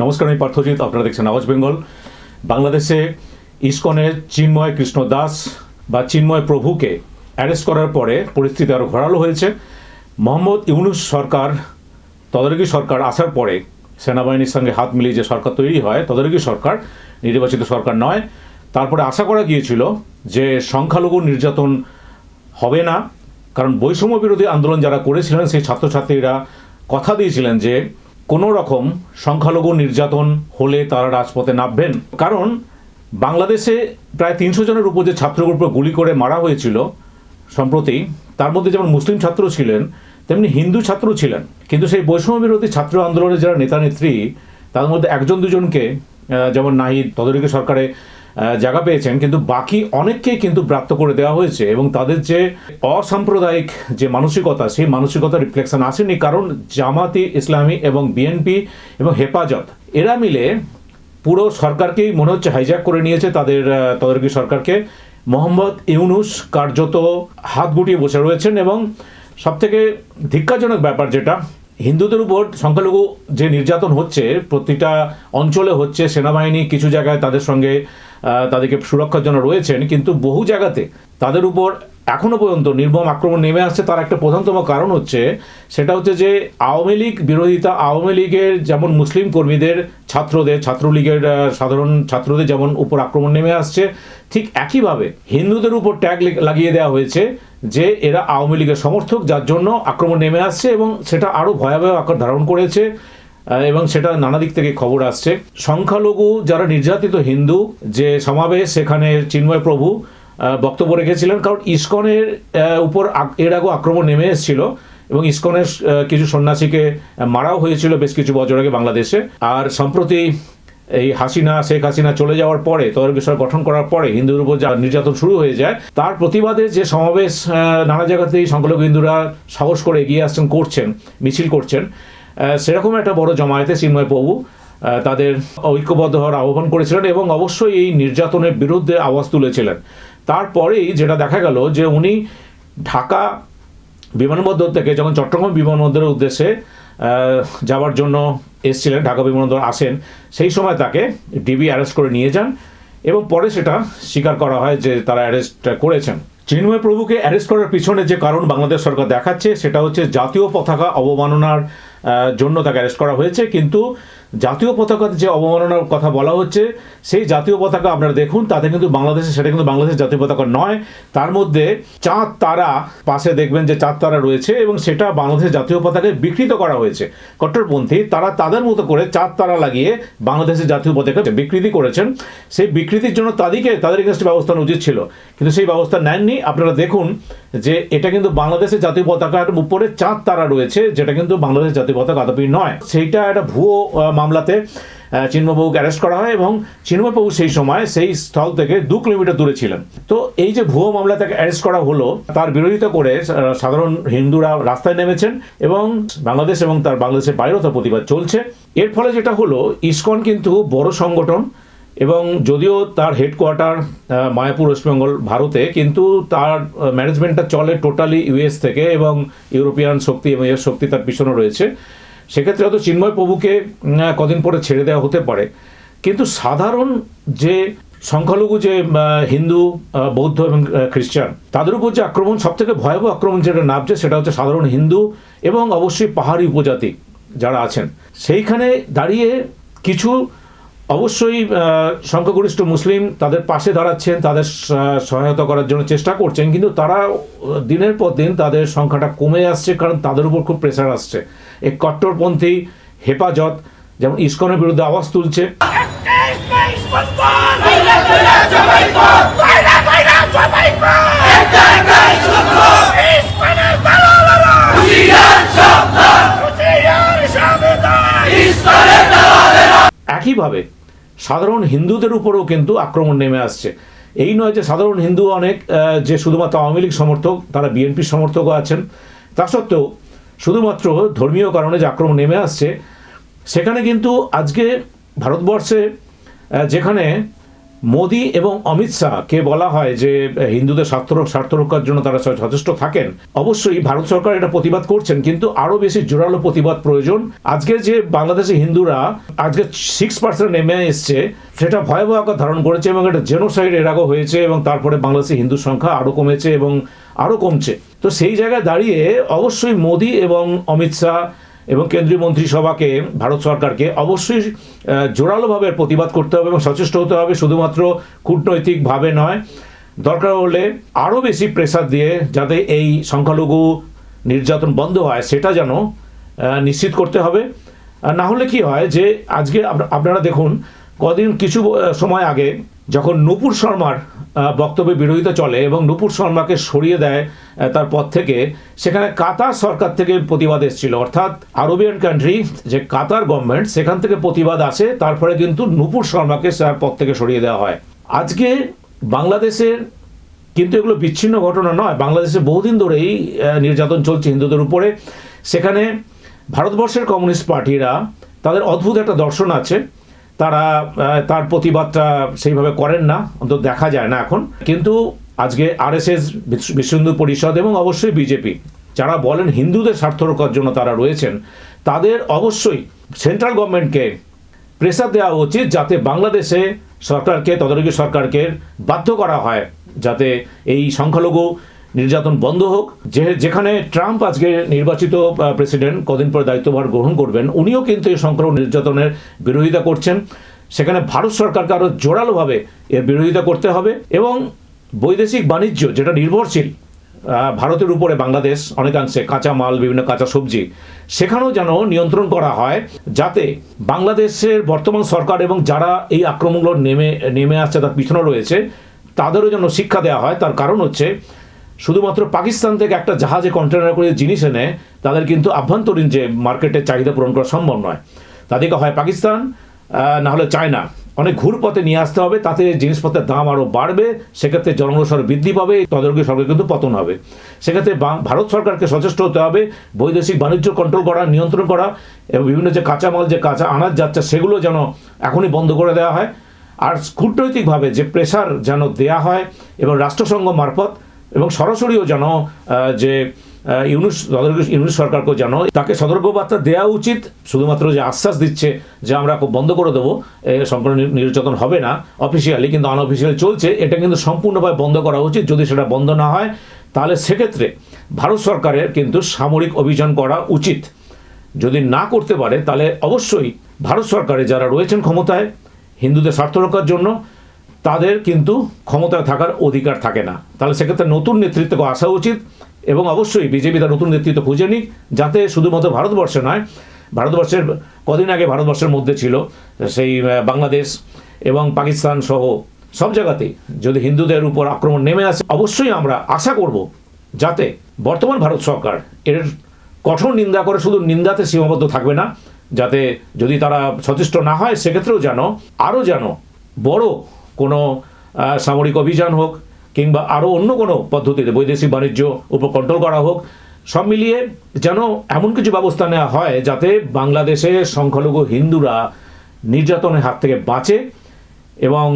নমস্কার, আমি পার্থজিৎ, আপনারা দেখছেন আওয়াজ বেঙ্গল। বাংলাদেশে ইসকনের চিন্ময় কৃষ্ণ দাস বা চিন্ময় প্রভুকে অ্যারেস্ট করার পরে পরিস্থিতি আরও ঘোরালো হয়েছে। মোহাম্মদ ইউনুস সরকার, তদারকি সরকার আসার পরে সেনাবাহিনীর সঙ্গে হাত মিলিয়ে যে সরকার তৈরি হয়, তদারকি সরকার, নির্বাচিত সরকার নয়, তারপরে আশা করা গিয়েছিল যে সংখ্যালঘু নির্যাতন হবে না, কারণ বৈষম্য বিরোধী আন্দোলন যারা করেছিলেন, সেই ছাত্রছাত্রীরা কথা দিয়েছিলেন যে কোনো রকম সংখ্যালঘু নির্যাতন হলে তারা রাজপথে নামবেন। কারণ বাংলাদেশে প্রায় তিনশো জনের উপর যে উপর গুলি করে মারা হয়েছিল সম্প্রতি, তার মধ্যে যেমন মুসলিম ছাত্র ছিলেন তেমনি হিন্দু ছাত্র ছিলেন, কিন্তু সেই বৈষম্য বিরোধী ছাত্র আন্দোলনের যারা নেতা নেত্রী তার মধ্যে একজন দুজনকে যেমন নাহিদ তদরিকে সরকারে জায়গা পেয়েছেন, কিন্তু বাকি অনেককেই কিন্তু ব্রাত্য করে দেওয়া হয়েছে এবং তাদের যে অসাম্প্রদায়িক যে মানসিকতা, সেই মানসিকতা রিফ্লেকশন আসেনি কারণ জামাতি ইসলামী এবং বিএনপি এবং হেফাজত, এরা মিলে পুরো সরকারকেই মনে হচ্ছে হাইজ্যাক করে নিয়েছে তাদের তদারকি সরকারকে। মোহাম্মদ ইউনুস কার্যত হাত গুটিয়ে বসে রয়েছেন এবং সবথেকে ধিক্কারজনক ব্যাপার যেটা, হিন্দুদের উপর সংখ্যালঘু যে নির্যাতন হচ্ছে, প্রতিটা অঞ্চলে হচ্ছে, সেনাবাহিনী কিছু জায়গায় তাদের সঙ্গে তাদেরকে সুরক্ষার জন্য রয়েছেন, কিন্তু বহু জায়গাতে তাদের উপর এখনও পর্যন্ত নির্মম আক্রমণ নেমে আসছে। তার একটা প্রধানতম কারণ হচ্ছে, সেটা হচ্ছে যে আওয়ামী লীগ বিরোধিতা, আওয়ামী লীগের যেমন মুসলিম কর্মীদের, ছাত্রদের, ছাত্রলীগের সাধারণ ছাত্রদের যেমন উপর আক্রমণ নেমে আসছে, ঠিক একইভাবে হিন্দুদের উপর ট্যাগ লাগিয়ে দেওয়া হয়েছে। যে এরা আওয়ামী লীগের সমর্থক, যার জন্য আক্রমণ নেমে আসছে এবং সেটা আরও ভয়াবহ আকার ধারণ করেছে এবং সেটা নানা দিক থেকে খবর আসছে। সংখ্যালঘু যারা নির্যাতিত হিন্দু, যে সমাবেশ সেখানে চিন্ময় প্রভু বক্তব্য রেখেছিলেন, কারণ ইস্কনের উপর এর আগেও আক্রমণ নেমে এসেছিল এবং ইস্কনের কিছু সন্ন্যাসীকে মারাও হয়েছিল বেশ কিছু বছর আগে বাংলাদেশে। আর সম্প্রতি এই হাসিনা, শেখ হাসিনা চলে যাওয়ার পরে তদন্ত সরকার গঠন করার পরে হিন্দুদের উপর যা নির্যাতন শুরু হয়ে যায়, তার প্রতিবাদে যে সমাবেশ নানা জায়গাতেই সংখ্যালঘু হিন্দুরা সাহস করে এগিয়ে আসছেন, করছেন, মিছিল করছেন সেরকম একটা বড় জমায়েতে চিন্ময় প্রভু তাদের ঐক্যবদ্ধ হওয়ার আহ্বান করেছিলেন এবং অবশ্যই এই নির্যাতনের বিরুদ্ধে আওয়াজ তুলেছিলেন। তারপরেই যেটা দেখা গেল যে উনি ঢাকা বিমানবন্দর থেকে যখন চট্টগ্রাম বিমানবন্দরের উদ্দেশ্যে যাওয়ার জন্য এসছিলেন, ঢাকা বিমানবন্দর আসেন, সেই সময় তাকে ডিবি অ্যারেস্ট করে নিয়ে যান এবং পরে সেটা স্বীকার করা হয় যে তারা অ্যারেস্ট করেছেন। চিন্ময় প্রভুকে অ্যারেস্ট করার পিছনে যে কারণ বাংলাদেশ সরকার দেখাচ্ছে সেটা হচ্ছে জাতীয় পতাকা অবমাননার জন্য তাকে অ্যারেস্ট করা হয়েছে। কিন্তু জাতীয় পতাকার যে অবমাননার কথা বলা হচ্ছে, সেই জাতীয় পতাকা আপনারা দেখুন, তাতে কিন্তু বাংলাদেশে, সেটা কিন্তু বাংলাদেশের জাতীয় পতাকা নয়। তার মধ্যে চাঁদ তারা পাশে দেখবেন যে চাঁদ তারা রয়েছে এবং সেটা বাংলাদেশের জাতীয় পতাকায় বিকৃত করা হয়েছে। কট্টরপন্থী তারা তাদের মতো করে চাঁদ তারা লাগিয়ে বাংলাদেশের জাতীয় পতাকা বিকৃতি করেছেন। সেই বিকৃতির জন্য তাদেরকে, তাদের এগেনস্টে ব্যবস্থা উচিত ছিল। কিন্তু সেই ব্যবস্থা নেননি। আপনারা দেখুন যে এটা কিন্তু বাংলাদেশের জাতীয় পতাকার উপরে চাঁদ তারা রয়েছে, যেটা কিন্তু বাংলাদেশের জাতীয় পতাকা আদপি নয়। সেইটা একটা ভুয়ো মামলাতে চিন্ময়বাবুকে অ্যারেস্ট করা হয় এবং চিন্ময়বাবু সেই সময় সেই স্থল থেকে দু কিলোমিটার দূরে ছিলেন। তো এই যে ভুয়ো মামলা তাকে অ্যারেস্ট করা হলো, তার বিরোধিতা করে সাধারণ হিন্দুরা রাস্তায় নেমেছেন এবং বাংলাদেশ এবং তার বাংলাদেশের বাইরেও তার প্রতিবাদ চলছে। এর ফলে যেটা হলো, ইসকন কিন্তু বড় সংগঠন এবং যদিও তার হেডকোয়ার্টার মায়াপুর ওয়েস্টবেঙ্গল ভারতে, কিন্তু তার ম্যানেজমেন্টটা চলে টোটালি ইউএস থেকে এবং ইউরোপিয়ান শক্তি এবং এর শক্তি তার পিছনে রয়েছে। সেক্ষেত্রে হয়তো চিন্ময় প্রভুকে কদিন পরে ছেড়ে দেওয়া হতে পারে। কিন্তু সাধারণ যে সংখ্যালঘু যে হিন্দু বৌদ্ধ এবং খ্রিস্টান, তাদের উপর যে আক্রমণ সব থেকে ভয়াবহ আক্রমণ যেটা নামছে, সেটা হচ্ছে সাধারণ হিন্দু এবং অবশ্যই পাহাড়ি উপজাতি যারা আছেন। সেইখানে দাঁড়িয়ে কিছু অবশ্যই সংখ্যাগরিষ্ঠ মুসলিম তাদের পাশে দাঁড়াচ্ছেন, তাদের সহায়তা করার জন্য চেষ্টা করছেন, কিন্তু তারা দিনের পর দিন তাদের সংখ্যাটা কমে আসছে, কারণ তাদের উপর খুব প্রেশার আসছে। এই কট্টরপন্থী হেফাজত, যেমন ইস্কনের বিরুদ্ধে আওয়াজ তুলছে। একইভাবে সাধারণ হিন্দুদের উপরেও কিন্তু আক্রমণ নেমে আসছে। এই নয় যে সাধারণ হিন্দু অনেক যে শুধুমাত্র আওয়ামী লীগ সমর্থক, তারা বিএনপি সমর্থকও আছেন। তা সত্ত্বেও শুধুমাত্র ধর্মীয় কারণে যে আক্রমণ নেমে আসছে, সেখানে কিন্তু আজকে ভারতবর্ষে যেখানে মোদি এবং অমিত শাহকে বলা হয় যে, হিন্দুদের স্বার্থ স্বার্থ রক্ষার জন্য তারা যথেষ্ট থাকেন, অবশ্যই ভারত সরকার এটা প্রতিবাদ করছেন, কিন্তু আরও বেশি জোরালো প্রতিবাদ প্রয়োজন। আজকে যে বাংলাদেশি হিন্দুরা আজকে সিক্স পার্সেন্ট নেমে এসছে, সেটা ভয়াবহ আকার ধারণ করেছে এবং এটা জেনোসাইড এর আগেও হয়েছে এবং তারপরে বাংলাদেশি হিন্দুর সংখ্যা আরও কমেছে এবং আরও কমছে। তো সেই জায়গায় দাঁড়িয়ে অবশ্যই মোদি এবং অমিত শাহ এবং কেন্দ্রীয় মন্ত্রিসভাকে, ভারত সরকারকে অবশ্যই জোরালোভাবে প্রতিবাদ করতে হবে এবং সচেষ্ট হতে হবে। শুধুমাত্র কূটনৈতিকভাবে নয়, দরকার হলে আরও বেশি প্রেসার দিয়ে যাতে এই সংখ্যালঘু নির্যাতন বন্ধ হয়, সেটা যেন নিশ্চিত করতে হবে। না হলে কি হয় যে, আজকে আপনারা দেখুন, কদিন কিছু সময় আগে যখন নূপুর শর্মার আহ, বক্তব্যে বিরোধিতা চলে এবং নূপুর শর্মাকে সরিয়ে দেয় তার পদ থেকে। সেখানে কাতার সরকার থেকে প্রতিবাদ এসেছিল। অর্থাৎ আরবিয়ান কান্ট্রি যে কাতার গভর্নমেন্ট সেখান থেকে প্রতিবাদ আসে। তারপরে কিন্তু নূপুর শর্মাকে তার পদ থেকে সরিয়ে দেওয়া হয়। আজকে বাংলাদেশের কিন্তু এগুলো বিচ্ছিন্ন ঘটনা নয়। বাংলাদেশে বহুদিন ধরেই নির্যাতন চলছে হিন্দুদের উপরে। সেখানে ভারতবর্ষের কমিউনিস্ট পার্টিরা তাদের অদ্ভুত একটা দর্শন আছে। তারা তার প্রতিবাদটা সেইভাবে করেন না, অন্তত দেখা যায় না এখন। কিন্তু আজকে আরএসএস, বিশ্ব হিন্দু পরিষদ এবং অবশ্যই বিজেপি, যারা বলেন হিন্দুদের স্বার্থ রক্ষার জন্য তারা রয়েছেন, তাদের অবশ্যই সেন্ট্রাল গভর্নমেন্টকে প্রেসার দেওয়া উচিত যাতে বাংলাদেশে সরকারকে, তদারকি সরকারকে বাধ্য করা হয়, যাতে এই সংখ্যালঘু নির্যাতন বন্ধ হোক, যে, যেখানে ট্রাম্প আজকে নির্বাচিত প্রেসিডেন্ট কদিন পর দায়িত্বভার গ্রহণ করবেন, উনিও কিন্তু এই সংখ্যালঘু নির্যাতনের বিরোধিতা করছেন। সেখানে ভারত সরকারকে আরও জোরালোভাবে এর বিরোধিতা করতে হবে এবং বৈদেশিক বাণিজ্য যেটা নির্ভরশীল ভারতের উপরে বাংলাদেশ অনেকাংশে কাঁচা মাল বিভিন্ন কাঁচা সবজি, সেখানেও যেন নিয়ন্ত্রণ করা হয় যাতে বাংলাদেশের বর্তমান সরকার এবং যারা এই আক্রমণগুলো নেমে নেমে আসছে, তার পিছনে রয়েছে, তাদেরও যেন শিক্ষা দেওয়া হয়। তার কারণ হচ্ছে শুধুমাত্র পাকিস্তান থেকে একটা জাহাজে কন্টেনার করে জিনিস এনে, তাদের কিন্তু আভ্যন্তরীণ যে মার্কেটের চাহিদা পূরণ করা সম্ভব নয়। তাদেরকে হয় পাকিস্তান না হলে চায়না। অনেক ঘুরপথে নিয়ে আসতে হবে, তাতে জিনিসপত্রের দাম আরও বাড়বে, সেক্ষেত্রে জনসর বৃদ্ধি পাবে, তদারকি সরকার কিন্তু পতন হবে। সেক্ষেত্রে ভারত সরকারকে সচেষ্ট হতে হবে, বৈদেশিক বাণিজ্য কন্ট্রোল করা, নিয়ন্ত্রণ করা, এবং বিভিন্ন যে কাঁচামাল, যে কাঁচা আনাজ যাচ্ছে, সেগুলো যেন এখনই বন্ধ করে দেওয়া হয়। আর কূটনৈতিকভাবে যে প্রেশার যেন দেয়া হয়, এবং রাষ্ট্রসংঘ মারফত এবং সরাসরিও যেন যে ইউনুস ইউনুস সরকারকেও যেন তাকে সতর্কবার্তা দেওয়া উচিত, শুধুমাত্র যে আশ্বাস দিচ্ছে যে আমরা খুব বন্ধ করে দেবো নির- নির্যাতন হবে না অফিসিয়ালি কিন্তু আনঅফিসিয়ালি চলছে, এটা কিন্তু সম্পূর্ণভাবে বন্ধ করা উচিত, যদি সেটা বন্ধ না হয়, তাহলে সেক্ষেত্রে ভারত সরকারের কিন্তু সামরিক অভিযান করা উচিত। যদি না করতে পারে, তাহলে অবশ্যই ভারত সরকারে যারা রয়েছেন ক্ষমতায়, হিন্দুদের স্বার্থ রক্ষার জন্য তাদের কিন্তু ক্ষমতায় থাকার অধিকার থাকে না। তাহলে সেক্ষেত্রে নতুন নেতৃত্বকে আসা উচিত এবং অবশ্যই বিজেপি তার নতুন নেতৃত্ব খুঁজে নিক, যাতে শুধুমাত্র ভারতবর্ষে নয়, ভারতবর্ষের কদিন আগে ভারতবর্ষের মধ্যে ছিল সেই বাংলাদেশ এবং পাকিস্তান সহ সব জায়গাতেই। যদি হিন্দুদের উপর আক্রমণ নেমে আসে, অবশ্যই আমরা আশা করব যাতে বর্তমান ভারত সরকার এর কঠোর নিন্দা করে, শুধু নিন্দাতে সীমাবদ্ধ থাকবে না, যাতে যদি তারা সচেষ্ট না হয়, সেক্ষেত্রেও যেন, আরও যেন বড় কোনো সামরিক অভিযান হোক কিংবা আরও অন্য কোনো পদ্ধতিতে বৈদেশিক বাণিজ্য উপর কন্ট্রোল করা হোক, সব মিলিয়ে যেন এমন কিছু ব্যবস্থা নেওয়া হয় যাতে বাংলাদেশে সংখ্যালঘু হিন্দুরা নির্যাতনের হাত থেকে বাঁচে এবং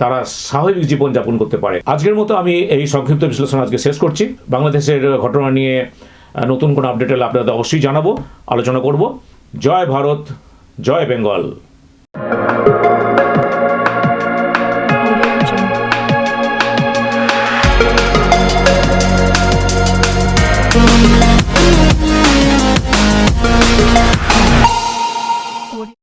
তারা স্বাভাবিক জীবনযাপন করতে পারে। আজকের মতো আমি এই সংক্ষিপ্ত বিশ্লেষণ আজকে শেষ করছি। বাংলাদেশের ঘটনা নিয়ে নতুন কোনো আপডেট এলে আপনাদের অবশ্যই জানাব, আলোচনা করব। জয় ভারত, জয় বেঙ্গল।